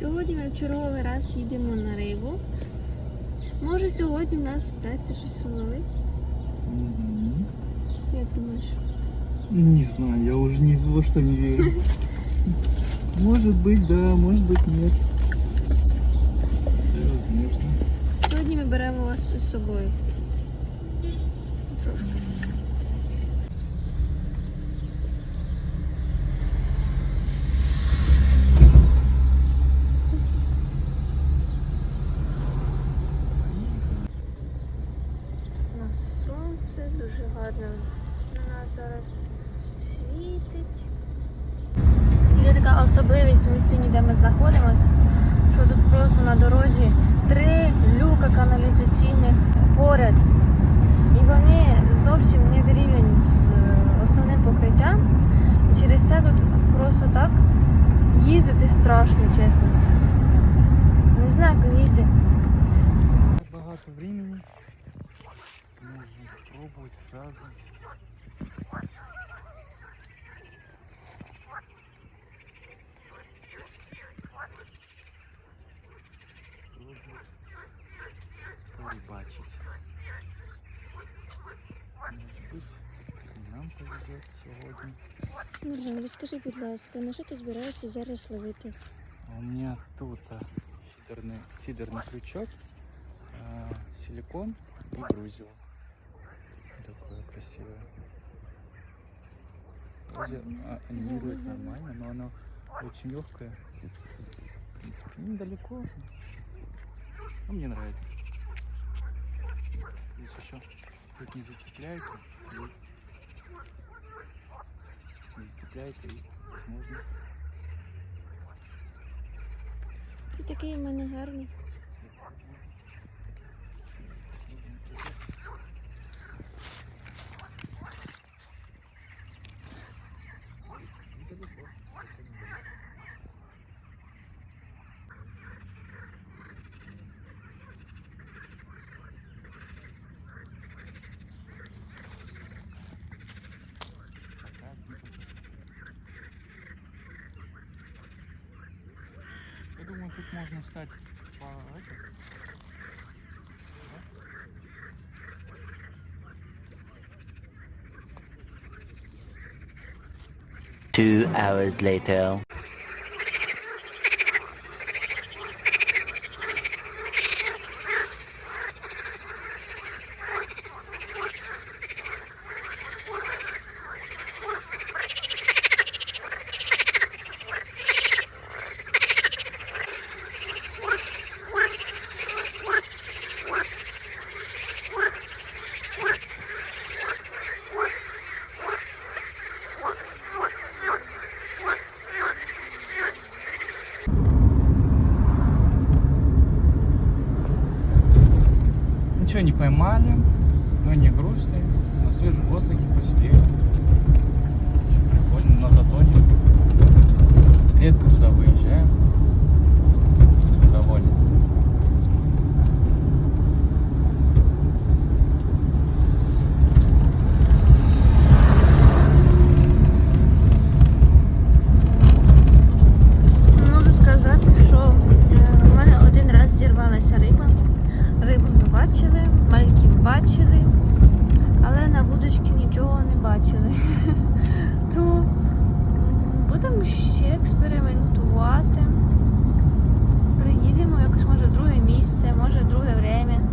Сьогодні ми в черговий раз їдемо на рибу. Може сьогодні в нас вдасться щось уловити? Як думаєш? Не знаю, я уже ни во что не верю. Может быть, да, может быть, нет. Все возможно. Сьогодні ми беремо вас з собою. Гарно на нас зараз світить. Є така особливість в місцині, де ми знаходимося, що тут просто на дорозі три люка каналізаційних поряд. І вони зовсім не вирівняні з е, основним покриттям. І через це тут просто так їздити страшно, чесно. Не знаю, як їздити. Пробовать сразу. Порыбачить. Может быть, и нам повезет сегодня. Нуржан, розкажи, будь ласка, на що ти збираєшся зараз ловити? А У меня тут а, фидерный, фидерный крючок, а, силикон и грузил. Красивое. Вроде анимирует нормально, но оно очень легкое. В принципе, недалеко. Но мне нравится. Здесь еще тут не зацепляет. и- Не зацепляет и возможно Ти такий в мене гарний. Я думаю, тут можно встать по это, Two hours later. Не поймали, бачили, то будемо ще експериментувати. Приїдемо якось, може, друге місце, може в друге время.